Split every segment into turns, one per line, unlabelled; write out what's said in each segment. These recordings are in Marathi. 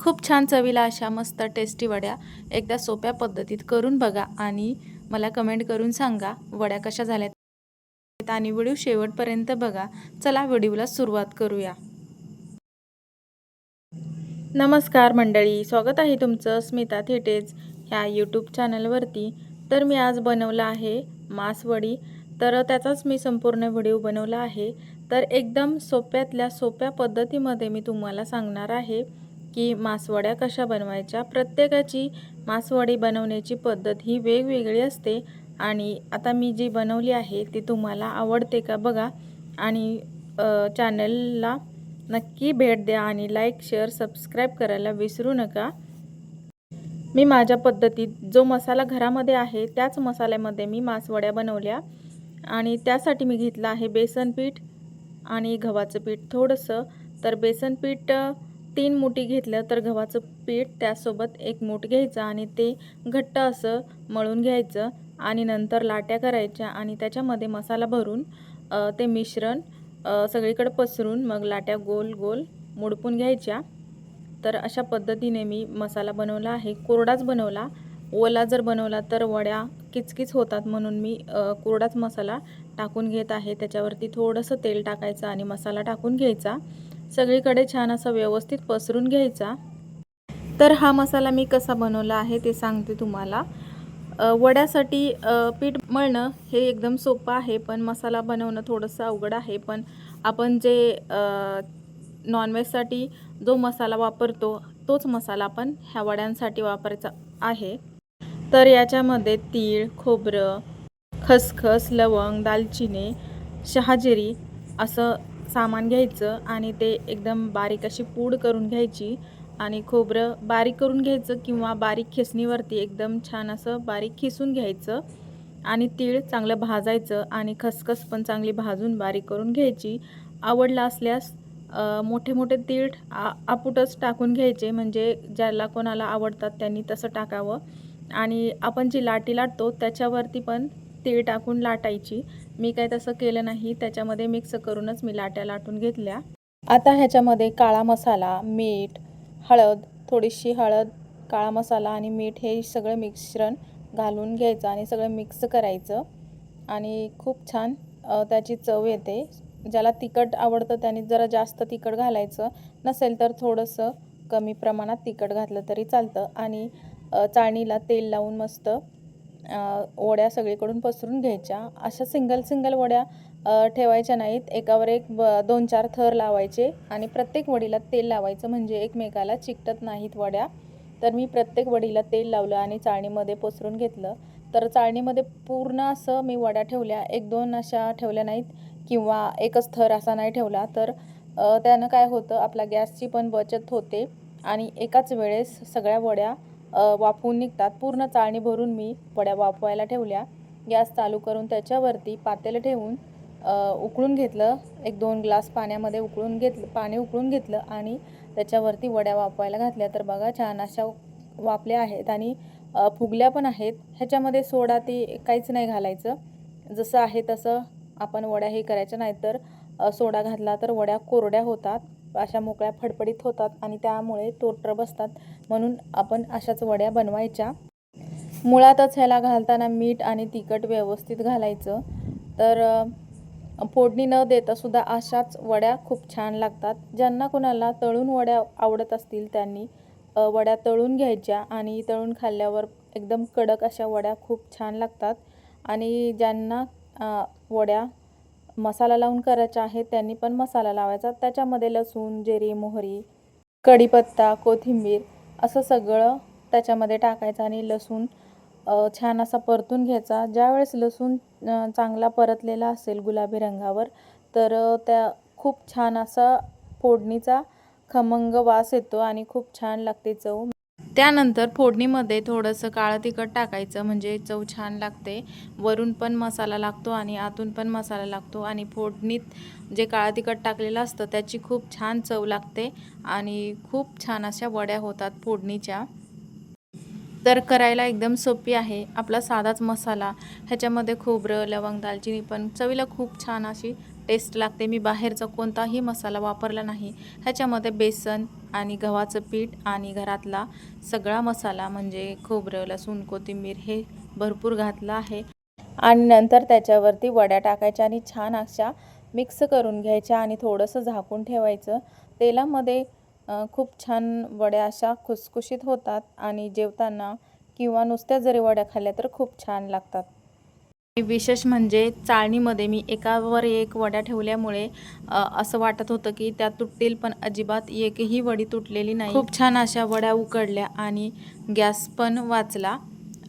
खूप छान चवीला अशा मस्त टेस्टी वड्या एकदा सोप्या पद्धतीत करून बघा आणि मला कमेंट करून सांगा वड्या कशा झाल्यात. आणि व्हिडिओ शेवटपर्यंत बघा. चला व्हिडिओला सुरुवात करूया. नमस्कार मंडळी. स्वागत आहे तुमचं स्मिता थिटेज ह्या यूट्यूब चॅनलवरती तर मी आज बनवलं आहे मासवडी तर त्याचाच मी संपूर्ण व्हिडिओ बनवला आहे. तर एकदम सोप्यातल्या सोप्या पद्धतीमध्ये मी तुम्हाला सांगणार आहे. की मासवड्या कशा बनवायच्या? प्रत्येकाची मासवडी बनवण्याची पद्धत ही वेगवेगळी असते. आणि आता मी जी बनवली आहे ती तुम्हाला आवडते का बघा. आणि चॅनलला नक्की भेट द्या आणि लाईक शेअर सबस्क्राईब करायला विसरू नका. मी माझ्या पद्धतीत जो मसाला घरामध्ये आहे त्याच मसाल्यामध्ये मी मासवड्या बनवल्या. आणि त्यासाठी मी घेतलं आहे बेसन पीठ आणि गव्हाचं पीठ थोडंसं. तर बेसन पीठ तीन मुठी घेतलं तर गव्हाचं पीठ त्यासोबत एक मूठ घ्यायचं आणि ते घट्ट असं मळून घ्यायचं आणि नंतर लाट्या करायच्या आणि त्याच्यामध्ये मसाला भरून ते मिश्रण सगळीकडे पसरून मग लाट्या गोल गोल मुडपून घ्यायच्या. तर अशा पद्धतीने मी मसाला बनवला आहे. कोरडाच बनवला. ओला जर बनवला तर वड्या किचकिच होतात म्हणून मी कोरडाच मसाला टाकून घेत आहे. त्याच्यावरती थोडंसं तेल टाकायचं आणि मसाला टाकून घ्यायचा. सगळीकडे छान असा व्यवस्थित पसरून घ्यायचा. तर हा मसाला मी कसा बनवला आहे ते सांगते तुम्हाला. वड्यासाठी पीठ मळणं हे एकदम सोपं आहे पण मसाला बनवणं थोडंसं अवघड आहे. पण आपण जे नॉनव्हेजसाठी जो मसाला वापरतो तोच मसाला आपण ह्या वड्यांसाठी वापरायचा आहे. तर याच्यामध्ये तीळ खोबरं खसखस लवंग दालचिनी शहाजिरी असं सामान घ्यायचं आणि ते एकदम बारीक अशी पूड करून घ्यायची आणि खोबरं बारीक करून घ्यायचं किंवा बारीक खिसणीवरती एकदम छान असं बारीक खिसून घ्यायचं आणि तीळ चांगलं भाजायचं आणि खसखस पण चांगली भाजून बारीक करून घ्यायची. आवडला असल्यास मोठे मोठे तीळ आ आपुटच टाकून घ्यायचे म्हणजे ज्याला कोणाला आवडतात त्यांनी तसं टाकावं. आणि आपण जी लाटी लाटतो त्याच्यावरती पण तीळ टाकून लाटायची. मी काय तसं केलं नाही. त्याच्यामध्ये मिक्स करूनच मी लाट्या लाटून घेतल्या. आता ह्याच्यामध्ये काळा मसाला मीठ हळद थोडीशी हळद काळा मसाला आणि मीठ हे सगळं मिश्रण घालून घ्यायचं आणि सगळं मिक्स करायचं. आणि खूप छान त्याची चव येते. ज्याला तिखट आवडतं त्याने जरा जास्त तिखट घालायचं. नसेल तर थोडंसं कमी प्रमाणात तिखट घातलं तरी चालतं. आणि चाळणीला तेल लावून मस्त वड्या सगळीकडून पसरून घ्यायच्या. अशा सिंगल सिंगल वड्या ठेवायच्या नाहीत. एकावर एक ब दोन चार थर लावायचे आणि प्रत्येक वडीला तेल लावायचं म्हणजे एकमेकाला चिकटत नाहीत वड्या. तर मी प्रत्येक वडीला तेल लावलं आणि चाळणीमध्ये पसरून घेतलं. तर चाळणीमध्ये पूर्ण असं मी वड्या ठेवल्या. एक दोन अशा ठेवल्या नाहीत किंवा एकच थर असा नाही ठेवला. तर त्यानं काय होतं आपल्या गॅसची पण बचत होते आणि एकाच वेळेस सगळ्या वड्या वाफवून निघतात. पूर्ण चाळणी भरून मी वड्या वाफवायला ठेवल्या. गॅस चालू करून त्याच्यावरती पातेलं ठेवून उकळून घेतलं. एक दोन ग्लास पाण्यामध्ये उकळून घेतलं पाणी उकळून घेतलं आणि त्याच्यावरती वड्या वाफवायला घातल्या. तर बघा छान अशा वापल्या आहेत आणि फुगल्या पण आहेत. ह्याच्यामध्ये सोडा ती काहीच नाही घालायचं. जसं आहे तसं आपण वड्या हे करायच्या नाही तर सोडा घातला तर वड्या कोरड्या होतात. अशा मोकळ्या फडफडीत होतात आणि त्यामुळे तोटर बसतात. म्हणून आपण अशाच वड्या बनवायच्या. मुळातच ह्याला घालताना मीठ आणि तिखट व्यवस्थित घालायचं. तर फोडणी न देता सुद्धा अशाच वड्या खूप छान लागतात. ज्यांना कोणाला तळून वड्या आवडत असतील त्यांनी वड्या तळून घ्यायच्या आणि तळून खाल्ल्यावर एकदम कडक अशा वड्या खूप छान लागतात. आणि ज्यांना वड्या मसाला लावून करायच्या आहेत त्यांनी पण मसाला लावायचा. त्याच्यामध्ये लसूण जिरी मोहरी कढीपत्ता कोथिंबीर असं सगळं त्याच्यामध्ये टाकायचं आणि लसूण छान असा परतून घ्यायचा. ज्यावेळेस लसूण चांगला परतलेला असेल गुलाबी रंगावर तर त्या खूप छान असा फोडणीचा खमंग वास येतो आणि खूप छान लागते चव. त्यानंतर फोडणीमध्ये थोडंसं काळं तिखट टाकायचं म्हणजे चव छान लागते. वरून पण मसाला लागतो आणि आतून पण मसाला लागतो. आणि फोडणीत जे काळं तिखट टाकलेलं असतं त्याची खूप छान चव लागते आणि खूप छान अशा वड्या होतात फोडणीच्या. तर करायला एकदम सोपी आहे. आपला साधाच मसाला. ह्याच्यामध्ये खोबरं लवंग दालचिनी पण चवीला खूप छान अशी टेस्ट लागते. मी बाहेरचा कोणताही मसाला वापरला नाही. ह्याच्यामध्ये बेसन आणि गव्हाचं पीठ आणि घरातला सगळा मसाला म्हणजे खोबरं लसूण कोथिंबीर हे भरपूर घातलं आहे. आणि नंतर त्याच्यावरती वड्या टाकायच्या आणि छान अशा मिक्स करून घ्यायच्या आणि थोडंसं झाकून ठेवायचं. तेलामध्ये खूप छान वड्या अशा खुसखुशीत होतात आणि जेवताना किंवा नुसत्या जरी वड्या खाल्ल्या तर खूप छान लागतात. विशेष म्हणजे चाळणीमध्ये मी एकावर एक वड्या ठेवल्यामुळे असं वाटत होतं की त्या तुटतील पण अजिबात एकही वडी तुटलेली नाही. खूप छान अशा वड्या उकडल्या आणि गॅस पण वाचला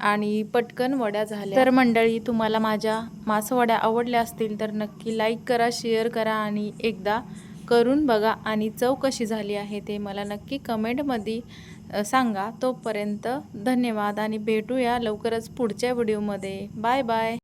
आणि पटकन वड्या झाल्या. तर मंडळी तुम्हाला माझ्या मासवड्या आवडल्या असतील तर नक्की लाईक करा शेअर करा आणि एकदा करून बघा आणि चव कशी झाली आहे ते मला नक्की कमेंटमध्ये सांगा. तोपर्यंत धन्यवाद आणि भेटूया लवकरच पुढच्या व्हिडिओमध्ये बाय बाय